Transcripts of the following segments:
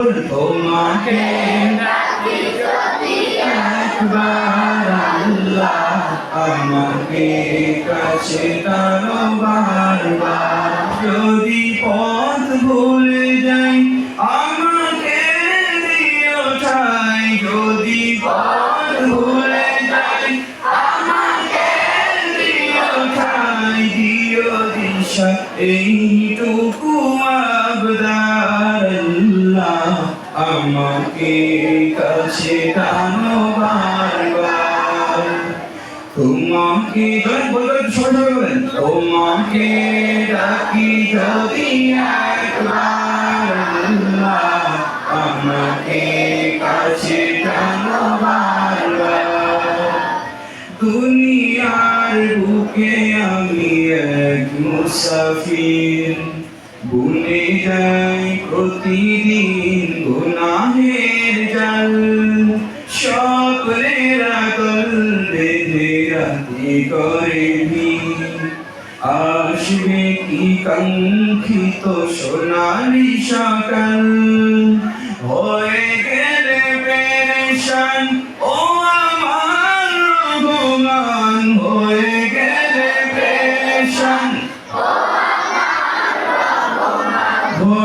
তোমাকে আমাকে কাছে টানো বারবার যদি পথ ভুলে যাই আমাকে দিও ঠাই যদি পথ ভুলে যাই আমাকে দিও ঠাই দিও দিশা এইটুকু আবদার আমাকে কাছে টানো বারবার। তোমাকে তোমাকে ডাকি যদি একবার আমাকে কাছে টানো বারবার। দুনিয়ার বুকে আমি এক মুসাফির। বুনে যাই প্রতিদিন গুনাহের জাল। স্বপ্নের আগল বেঁধে রাতে করে আসবে কি কাঙ্ক্ষিত সোনালি সকাল?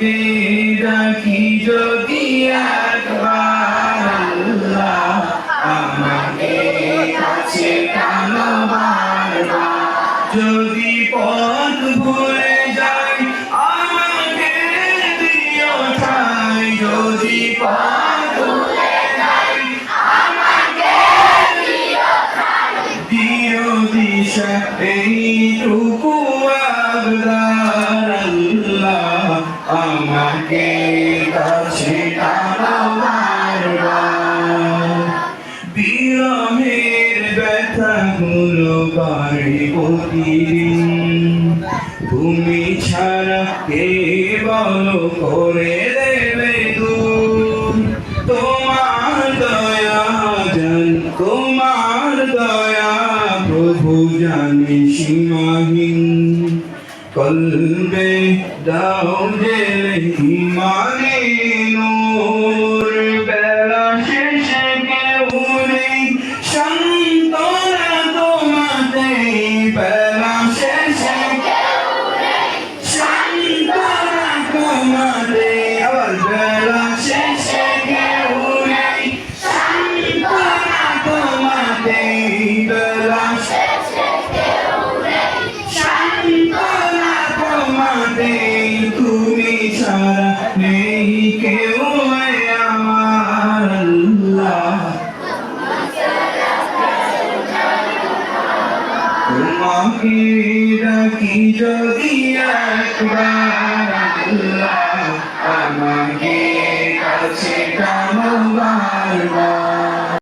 তোমাকে ডাকি যদি আল্লাহ আমাকে কাছে টানো বারবার। যদি পথ ভুলে যাই, আমাকে দিও ঠাই। যদি পথ ভুলে যাই, আমাকে দিও ঠাই। দিও দিশা এইটুকু আবদার। আমাকে কাছে টানো বারবার বিরহের ব্যথা গুলো বাড়ি প্রতিদিন। তুমি ছাড়া কে বলো করে দেবে তোমার দয়া জান, তোমার দয়া প্রভু জানি সীমাহীন। কলবে দাও যে ইমানে। ছাড়া নেই কেউ আমার আল্লাহ। তোমাকে ডাকি যদি একবার আল্লাহ আমাকে কাছে টানো বারবার।